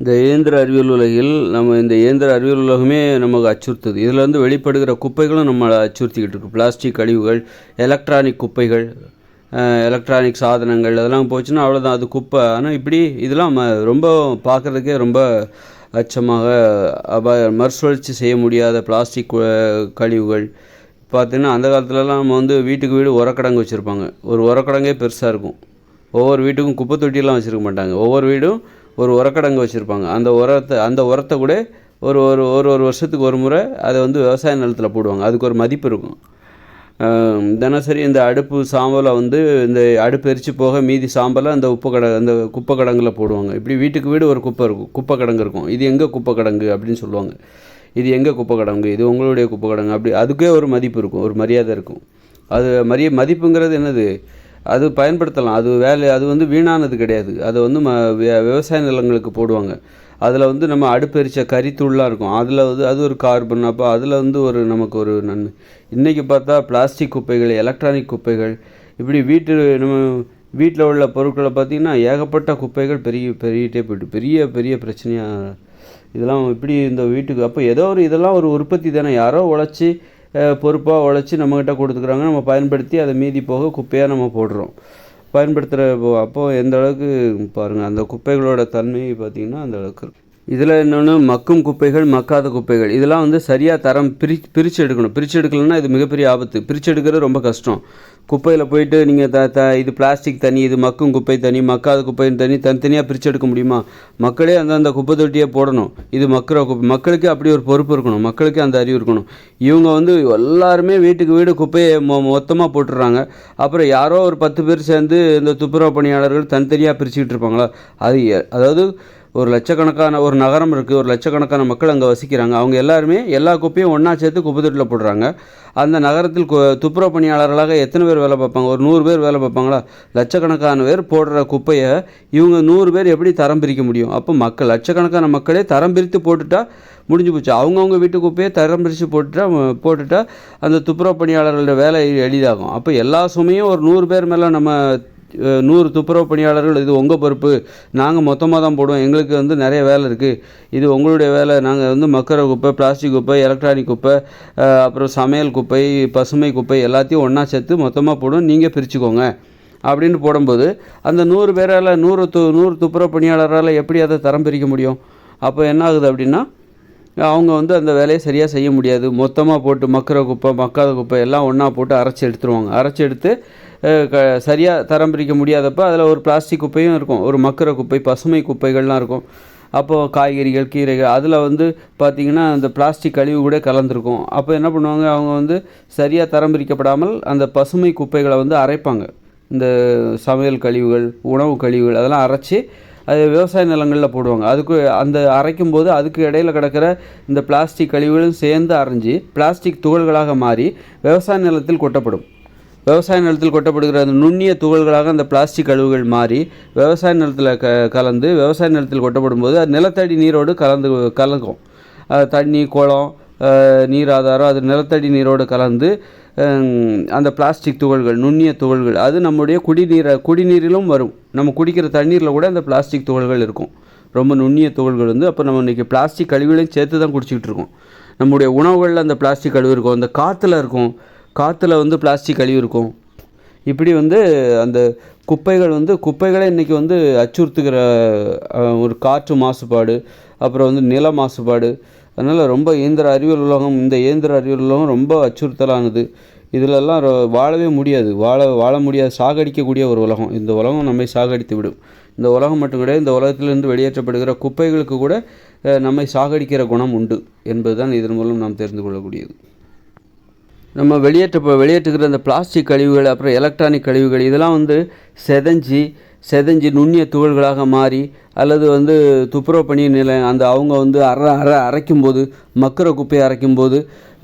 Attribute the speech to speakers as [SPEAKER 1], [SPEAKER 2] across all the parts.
[SPEAKER 1] இந்த இயந்திர அறிவியல் உலகில் நம்ம இந்த இயந்திர அறிவியல் உலகமே நமக்கு அச்சுறுத்துது. இதிலேருந்து வெளிப்படுகிற குப்பைகளும் நம்மளை அச்சுறுத்திக்கிட்டு இருக்கு. பிளாஸ்டிக் கழிவுகள் எலக்ட்ரானிக் குப்பைகள் எலக்ட்ரானிக் சாதனங்கள் அதெல்லாம் போச்சுன்னா அவ்வளோதான் அது குப்பை. ஆனால் இப்படி இதெல்லாம் ம ரொம்ப பார்க்குறதுக்கே ரொம்ப அச்சமாக அபாய மறுசுழற்சி செய்ய முடியாத பிளாஸ்டிக் கழிவுகள். பார்த்தீங்கன்னா அந்த காலத்துலலாம் நம்ம வந்து வீட்டுக்கு வீடு உரக்கடங்கு வச்சுருப்பாங்க. ஒரு உரக்கடங்கே பெருசாக இருக்கும். ஒவ்வொரு வீட்டுக்கும் குப்பை தொட்டியெல்லாம் வச்சுருக்க மாட்டாங்க. ஒவ்வொரு வீடும் ஒரு உரக்கடங்கு வச்சுருப்பாங்க. அந்த உரத்தை அந்த உரத்தை கூட ஒரு ஒரு ஒரு ஒரு வருஷத்துக்கு ஒரு முறை அதை வந்து விவசாய நிலத்தில் போடுவாங்க. அதுக்கு ஒரு மதிப்பு இருக்கும். தினசரி இந்த அடுப்பு சாம்பலை வந்து இந்த அடுப்பு எரிச்சு போக மீதி சாம்பலை அந்த உப்பு கடை அந்த குப்பை கடங்கில் போடுவாங்க. இப்படி வீட்டுக்கு வீடு ஒரு குப்பை இருக்கும். குப்பை கடங்கு இருக்கும். இது எங்கே குப்பை கடங்கு அப்படின்னு சொல்லுவாங்க. இது எங்கே குப்பை கடங்கு இது உங்களுடைய குப்பை கடங்கு அப்படி அதுக்கே ஒரு மதிப்பு இருக்கும். ஒரு மரியாதை இருக்கும். அது மரிய மதிப்புங்கிறது என்னது? அது பயன்படுத்தலாம். அது வேலை அது வந்து வீணானது கிடையாது. அதை வந்து ம விவசாய நிலங்களுக்கு போடுவாங்க. அதில் வந்து நம்ம அடுப்பெரிச்ச கரித்தூள்லாம் இருக்கும். அதில் வந்து அது ஒரு கார்பன் அப்போ அதில் வந்து ஒரு நமக்கு ஒரு நன்மை இன்றைக்கி பார்த்தா பிளாஸ்டிக் குப்பைகள் எலக்ட்ரானிக் குப்பைகள் இப்படி வீட்டு நம்ம வீட்டில் உள்ள பொருட்களை பார்த்திங்கன்னா ஏகப்பட்ட குப்பைகள் பெரிய பெருகிட்டே போய்ட்டு பெரிய பெரிய பிரச்சனையாக இதெல்லாம் இப்படி இந்த வீட்டுக்கு அப்போ ஏதோ ஒரு இதெல்லாம் ஒரு உற்பத்தி தானே. யாரோ உழைச்சி பொறுப்பாக உழைச்சி நம்மக்கிட்ட கொடுத்துக்குறாங்க. நம்ம பயன்படுத்தி அதை மீதி போக குப்பையாக நம்ம போடுறோம். பயன்படுத்துகிற அப்போது எந்த அளவுக்கு பாருங்கள் அந்த குப்பைகளோட தன்மை பார்த்திங்கன்னா அந்த அளவுக்கு இருக்கும் இதில் இன்னொன்று மக்கும் குப்பைகள் மக்காத குப்பைகள். இதெல்லாம் வந்து சரியாக தரம் பிரி பிரித்து எடுக்கணும். பிரித்து எடுக்கலன்னா இது மிகப்பெரிய ஆபத்து. பிரித்து எடுக்கிறது ரொம்ப கஷ்டம். குப்பையில் போயிட்டு நீங்கள் த த இது பிளாஸ்டிக் தனி இது மக்கும் குப்பை தனி மக்காத குப்பைன்னு தனி தனித்தனியாக பிரித்து எடுக்க முடியுமா? மக்களே அந்தந்த குப்பை தொட்டியை போடணும். இது மக்கிற குப்பை. மக்களுக்கு அப்படி ஒரு பொறுப்பு இருக்கணும். மக்களுக்கு அந்த அறிவு இருக்கணும். இவங்க வந்து எல்லாருமே வீட்டுக்கு வீடு குப்பையை மொ மொத்தமாக போட்டுடுறாங்க. அப்புறம் யாரோ ஒரு பத்து பேர் சேர்ந்து இந்த துப்புரவு பணியாளர்கள் தனித்தனியாக பிரிச்சுக்கிட்டு இருப்பாங்களா? அது அதாவது ஒரு லட்சக்கணக்கான ஒரு நகரம் இருக்குது ஒரு லட்சக்கணக்கான மக்கள் அங்கே வசிக்கிறாங்க. அவங்க எல்லாருமே எல்லா குப்பையும் ஒன்றா சேர்த்து குப்பை தொட்டியில் போடுறாங்க. அந்த நகரத்தில் துப்புரவு பணியாளர்களாக எத்தனை பேர் வேலை பார்ப்பாங்க? ஒரு நூறு பேர் வேலை பார்ப்பாங்களா? லட்சக்கணக்கான பேர் போடுற குப்பையை இவங்க நூறு பேர் எப்படி தரம் பிரிக்க முடியும்? அப்போ மக்கள் லட்சக்கணக்கான மக்களே தரம் பிரித்து போட்டுட்டா முடிஞ்சு போச்சு. அவங்கவுங்க வீட்டு குப்பையை தரம் பிரித்து போட்டுட்டா போட்டுட்டா அந்த துப்புரவு பணியாளர்களோட வேலை எளிதாகும். அப்போ எல்லா சுமையும் ஒரு நூறு பேர் மேலே நம்ம நூறு துப்புரவு பணியாளர்கள் இது உங்கள் பொறுப்பு. நாங்கள் மொத்தமாக தான் போடுவோம். எங்களுக்கு வந்து நிறைய வேலை இருக்குது இது உங்களுடைய வேலை. நாங்கள் வந்து மக்கர குப்பை பிளாஸ்டிக் குப்பை எலக்ட்ரானிக் குப்பை அப்புறம் சமையல் குப்பை பசுமை குப்பை எல்லாத்தையும் ஒன்றா சேர்த்து மொத்தமாக போடுவோம். நீங்கள் பிரிச்சுக்கோங்க. அப்படின்னு போடும்போது அந்த நூறு பேரால் நூறு து நூறு துப்புரவு பணியாளரால் எப்படி அதை தரம் பிரிக்க முடியும்? அப்போ என்ன ஆகுது அப்படின்னா அவங்க வந்து அந்த வேலையை சரியாக செய்ய முடியாது. மொத்தமாக போட்டு மக்கிற குப்பை மக்காத குப்பை எல்லாம் ஒன்றா போட்டு அரைச்சி எடுத்துருவாங்க. அரைச்சி எடுத்து க சரியாக தரம் பிரிக்க முடியாதப்போ அதில் ஒரு பிளாஸ்டிக் குப்பையும் இருக்கும். ஒரு மக்கிற குப்பை பசுமை குப்பைகள்லாம் இருக்கும். அப்போது காய்கறிகள் கீரைகள் அதில் வந்து பார்த்திங்கன்னா அந்த பிளாஸ்டிக் கழிவு கூட கலந்துருக்கும். அப்போ என்ன பண்ணுவாங்க? அவங்க வந்து சரியாக தரம் பிரிக்கப்படாமல் அந்த பசுமை குப்பைகளை வந்து அரைப்பாங்க. இந்த சமையல் கழிவுகள் உணவு கழிவுகள் அதெல்லாம் அரைச்சி அது விவசாய நிலங்களில் போடுவாங்க. அதுக்கு அந்த அரைக்கும் போது அதுக்கு இடையில் கிடக்கிற இந்த பிளாஸ்டிக் கழிவுகளும் சேர்ந்து அரைஞ்சி பிளாஸ்டிக் துகள்களாக மாறி விவசாய நிலத்தில் கொட்டப்படும். விவசாய நிலத்தில் கொட்டப்படுகிற அந்த நுண்ணிய துகள்களாக அந்த பிளாஸ்டிக் கழிவுகள் மாறி விவசாய நிலத்தில் க கலந்து விவசாய நிலத்தில் கொட்டப்படும் போது அது நிலத்தடி நீரோடு கலந்து கலக்கும். தண்ணி குளம் நீர் ஆதாரம் அது நிலத்தடி நீரோடு கலந்து அந்த பிளாஸ்டிக் துகள்கள் நுண்ணிய துகள்கள் அது நம்முடைய குடிநீரை குடிநீரிலும் வரும். நம்ம குடிக்கிற தண்ணீரில் கூட அந்த பிளாஸ்டிக் துகள்கள் இருக்கும். ரொம்ப நுண்ணிய துகள்கள் வந்து அப்போ நம்ம இன்றைக்கி பிளாஸ்டிக் கழிவுகளையும் சேர்த்து தான் குடிச்சிக்கிட்டு இருக்கோம். நம்முடைய உணவுகளில் அந்த பிளாஸ்டிக் கழிவு இருக்கும். அந்த காற்றுல இருக்கும். காற்றுல வந்து பிளாஸ்டிக் கழிவு இருக்கும். இப்படி வந்து அந்த குப்பைகள் வந்து குப்பைகளை இன்றைக்கி வந்து அச்சுறுத்துகிற ஒரு காற்று மாசுபாடு அப்புறம் வந்து நில மாசுபாடு அதனால் ரொம்ப இயந்திர அறிவியல் உலகம் இந்த இயந்திர அறிவியல் உலகம் ரொம்ப அச்சுறுத்தலானது. இதிலெல்லாம் வாழவே முடியாது. வாழ வாழ முடியாது. சாகடிக்கக்கூடிய ஒரு உலகம். இந்த உலகம் நம்மை சாகடித்து விடும். இந்த உலகம் மட்டும் கிடையாது. இந்த உலகத்திலிருந்து வெளியேற்றப்படுகிற குப்பைகளுக்கு கூட நம்மை சாகடிக்கிற குணம் உண்டு என்பது தான் இதன் மூலம் நாம் தெரிந்து கொள்ளக்கூடியது. நம்ம வெளியேற்ற வெளியேற்றுகிற அந்த பிளாஸ்டிக் கழிவுகள் அப்புறம் எலக்ட்ரானிக் கழிவுகள் இதெல்லாம் வந்து செதஞ்சி செதஞ்சி நுண்ணிய துகள்களாக மாறி அல்லது வந்து துப்புரவு பணி நிலை அந்த அவங்க வந்து அற அற அரைக்கும்போது மக்குற குப்பையை அரைக்கும்போது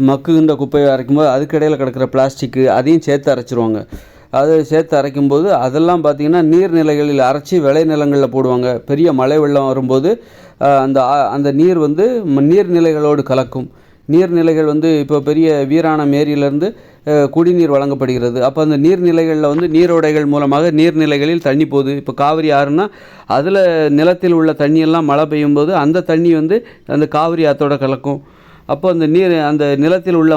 [SPEAKER 1] மக்குகின்ற குப்பையை அரைக்கும்போது அதுக்கிடையில் கிடக்கிற பிளாஸ்டிக்கு அதையும் சேர்த்து அரைச்சிருவாங்க. அதை சேர்த்து அரைக்கும்போது அதெல்லாம் பார்த்திங்கன்னா நீர்நிலைகளில் அரைச்சி விளை நிலங்களில் போடுவாங்க. பெரிய மழை வெள்ளம் வரும்போது அந்த அந்த நீர் வந்து நீர்நிலைகளோடு கலக்கும். நீர்நிலைகள் வந்து இப்போ பெரிய வீராணம் ஏரியிலேருந்து குடிநீர் வழங்கப்படுகிறது. அப்போ அந்த நீர்நிலைகளில் வந்து நீரோடைகள் மூலமாக நீர்நிலைகளில் தண்ணி போகுது. இப்போ காவிரி ஆறுனா அதில் நிலத்தில் உள்ள தண்ணியெல்லாம் மழை பெய்யும் போது அந்த தண்ணி வந்து அந்த காவிரி ஆற்றோட கலக்கும். அப்போ அந்த நீர் அந்த நிலத்தில் உள்ள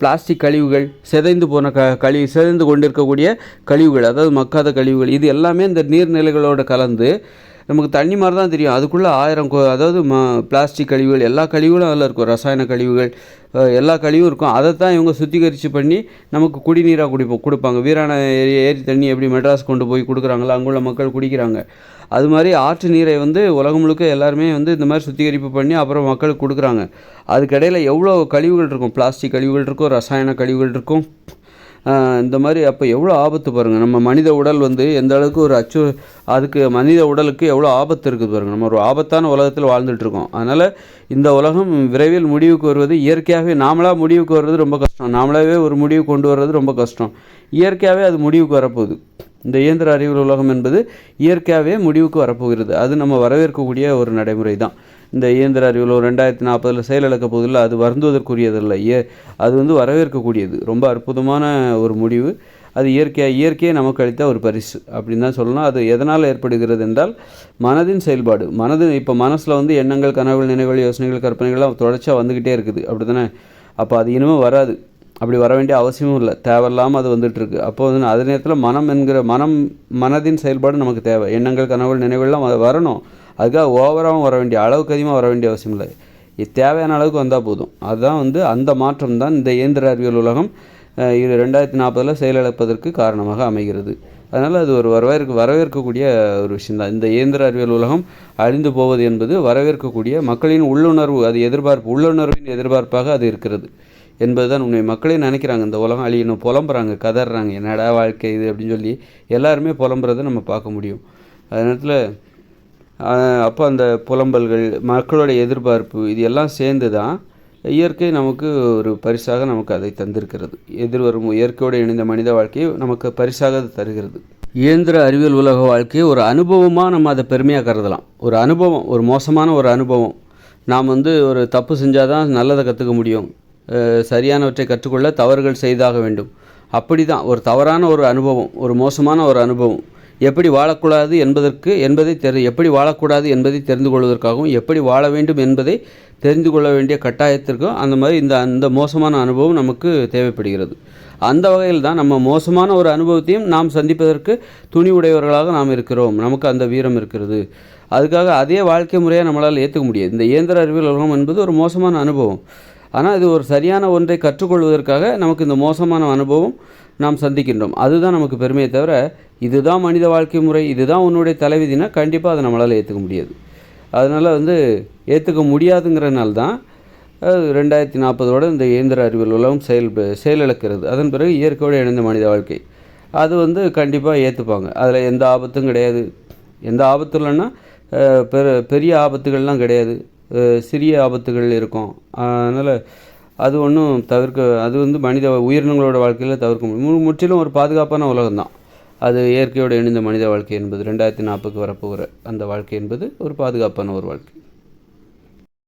[SPEAKER 1] பிளாஸ்டிக் கழிவுகள் சிதைந்து போன க கழிவு சிதைந்து கொண்டிருக்கக்கூடிய கழிவுகள் அதாவது மக்காத கழிவுகள் இது எல்லாமே இந்த நீர்நிலைகளோட கலந்து நமக்கு தண்ணி மாதிரி தான் தெரியும். அதுக்குள்ளே ஆயிரம் அதாவது ம பிளாஸ்டிக் கழிவுகள் எல்லா கழிவுகளும் அதில் இருக்கும். ரசாயன கழிவுகள் எல்லா கழிவும் இருக்கும். அதை தான் இவங்க சுத்திகரித்து பண்ணி நமக்கு குடிநீராக குடிப்போம் கொடுப்பாங்க. வீராண ஏரி ஏரி தண்ணி எப்படி மெட்ராஸ் கொண்டு போய் கொடுக்குறாங்களோ அங்குள்ள மக்கள் குடிக்கிறாங்க. அது மாதிரி ஆற்று நீரை வந்து உலகம் முழுக்க எல்லாருமே வந்து இந்த மாதிரி சுத்திகரிப்பு பண்ணி அப்புறம் மக்களுக்கு கொடுக்குறாங்க. அதுக்கிடையில் எவ்வளோ கழிவுகள் இருக்கும்? பிளாஸ்டிக் கழிவுகள் இருக்கும் ரசாயன கழிவுகள் இருக்கும். இந்த மாதிரி அப்போ எவ்வளோ ஆபத்து பாருங்கள் நம்ம மனித உடல் வந்து எந்த அளவுக்கு ஒரு அச்சு அதுக்கு மனித உடலுக்கு எவ்வளோ ஆபத்து இருக்குது பாருங்கள் நம்ம ஒரு ஆபத்தான உலகத்தில் வாழ்ந்துட்டுருக்கோம் அதனால் இந்த உலகம் விரைவில் முடிவுக்கு வருவது இயற்கையாகவே நாமளாக முடிவுக்கு வர்றது ரொம்ப கஷ்டம். நாமளாகவே ஒரு முடிவு கொண்டு வர்றது ரொம்ப கஷ்டம். இயற்கையாகவே அது முடிவுக்கு வரப்போகுது. இந்த இயந்திர அறிவியல் உலகம் என்பது இயற்கையாகவே முடிவுக்கு வரப்போகிறது. அது நம்ம வரவேற்கக்கூடிய ஒரு நடைமுறை தான் இந்த இயந்திர அறிவியல் ஒரு ரெண்டாயிரத்தி நாற்பதில் செயலிழக்க போதில்லை அது வருந்துவதற்குரியதில்லை. ஏ அது வந்து வரவேற்கக்கூடியது. ரொம்ப அற்புதமான ஒரு முடிவு. அது இயற்கையாக இயற்கையை நமக்கு அளித்த ஒரு பரிசு அப்படின்னு தான் சொல்லணும். அது எதனால் ஏற்படுகிறது என்றால் மனதின் செயல்பாடு. மனது இப்போ மனசில் வந்து எண்ணங்கள் கனவுகள் நினைவுகள் யோசனைகள் கற்பனைகள்லாம் தொடர்ச்சியாக வந்துக்கிட்டே இருக்குது. அப்படி தானே அப்போ அது இனிமேல் வராது. அப்படி வர வேண்டிய அவசியமும் இல்லை. தேவையில்லாமல் அது வந்துட்டுருக்கு. அப்போ வந்து அதே நேரத்தில் மனம் என்கிற மனம் மனதின் செயல்பாடு நமக்கு தேவை. எண்ணங்கள் கனவுகள் நினைவுகள்லாம் அது வரணும். அதுக்காக ஓவராகவும் வர வேண்டிய அளவுக்கு அதிகமாக வர வேண்டிய அவசியம் இல்லை. இது தேவையான அளவுக்கு வந்தால் போதும். அதுதான் வந்து அந்த மாற்றம் தான் இந்த இயந்திர அறிவியல் உலகம் இது ரெண்டாயிரத்தி நாற்பதில் செயலிழப்பதற்கு காரணமாக அமைகிறது. அதனால் அது ஒரு வரவேற்க வரவேற்கக்கூடிய ஒரு விஷயம்தான் இந்த இயந்திர அறிவியல் உலகம் அழிந்து போவது என்பது வரவேற்கக்கூடிய மக்களின் உள்ளுணர்வு அது எதிர்பார்ப்பு உள்ளுணர்வின் எதிர்பார்ப்பாக அது இருக்கிறது. என்பது தான் உண்மை. மக்களே நினைக்கிறாங்க இந்த உலகம் அழியணும் புலம்புறாங்க கதறாங்க. என்னடா வாழ்க்கை இது அப்படின்னு சொல்லி எல்லாருமே புலம்புறதை நம்ம பார்க்க முடியும். அதே நேரத்தில் அப்போ அந்த புலம்பல்கள் மக்களோட எதிர்பார்ப்பு இது எல்லாம் சேர்ந்து தான் இயற்கை நமக்கு ஒரு பரிசாக நமக்கு அதை தந்திருக்கிறது. எதிர்வரும் இயற்கையோடு இணைந்த மனித வாழ்க்கையை நமக்கு பரிசாக அது தருகிறது. இயந்திர அறிவியல் உலக வாழ்க்கையை ஒரு அனுபவமாக நம்ம அதை பெருமையாக கருதலாம். ஒரு அனுபவம் ஒரு மோசமான ஒரு அனுபவம். நாம் வந்து ஒரு தப்பு செஞ்சால் தான் நல்லதை கற்றுக்க முடியும். சரியானவற்றை கற்றுக்கொள்ள தவறுகள் செய்தாக வேண்டும். அப்படி தான் ஒரு தவறான ஒரு அனுபவம் ஒரு மோசமான ஒரு அனுபவம். எப்படி வாழக்கூடாது என்பதற்கு என்பதை தெரி எப்படி வாழக்கூடாது என்பதை தெரிந்து கொள்வதற்காகவும் எப்படி வாழ வேண்டும் என்பதை தெரிந்து கொள்ள வேண்டிய கட்டாயத்திற்கும் அந்த மாதிரி இந்த அந்த மோசமான அனுபவம் நமக்கு தேவைப்படுகிறது. அந்த வகையில் தான் நம்ம மோசமான ஒரு அனுபவத்தையும் நாம் சந்திப்பதற்கு துணி உடையவர்களாக நாம் இருக்கிறோம். நமக்கு அந்த வீரம் இருக்கிறது. அதுக்காக அதே வாழ்க்கை முறையை நம்மளால் ஏற்றுக்க முடியாது. இந்த இயந்திர அறிவியல் உலகம் என்பது ஒரு மோசமான அனுபவம். ஆனால் இது ஒரு சரியான ஒன்றை கற்றுக்கொள்வதற்காக நமக்கு இந்த மோசமான அனுபவம் நாம் சந்திக்கின்றோம். அதுதான் நமக்கு பெருமையை தவிர இதுதான் மனித வாழ்க்கை முறை இதுதான் உன்னுடைய தலைவிதினா கண்டிப்பாக அதை நம்மளால் ஏற்றுக்க முடியாது. அதனால் வந்து ஏற்றுக்க முடியாதுங்கிறனால தான் ரெண்டாயிரத்தி நாற்பதோட இந்த இயந்திர அறிவியல் உலகம் செயல் செயலிழக்கிறது. அதன் பிறகு இயற்கையோடு இணைந்த மனித வாழ்க்கை. அது வந்து கண்டிப்பாக ஏற்றுப்பாங்க அதில் எந்த ஆபத்தும் கிடையாது. எந்த ஆபத்தும் இல்லைன்னா பெரு பெரிய ஆபத்துகள்லாம் கிடையாது. சிறிய ஆபத்துகள் இருக்கும். அதனால் அது ஒன்றும் தவிர்க்க அது வந்து மனித உயிரினங்களோட வாழ்க்கையில் தவிர்க்க முடியும். முற்றிலும் ஒரு பாதுகாப்பான உலகம் தான் அது இயற்கையோடு இணைந்த மனித வாழ்க்கை என்பது ரெண்டாயிரத்தி நாற்பதுக்கு வரப்போகிற அந்த வாழ்க்கை என்பது ஒரு பாதுகாப்பான ஒரு வாழ்க்கை.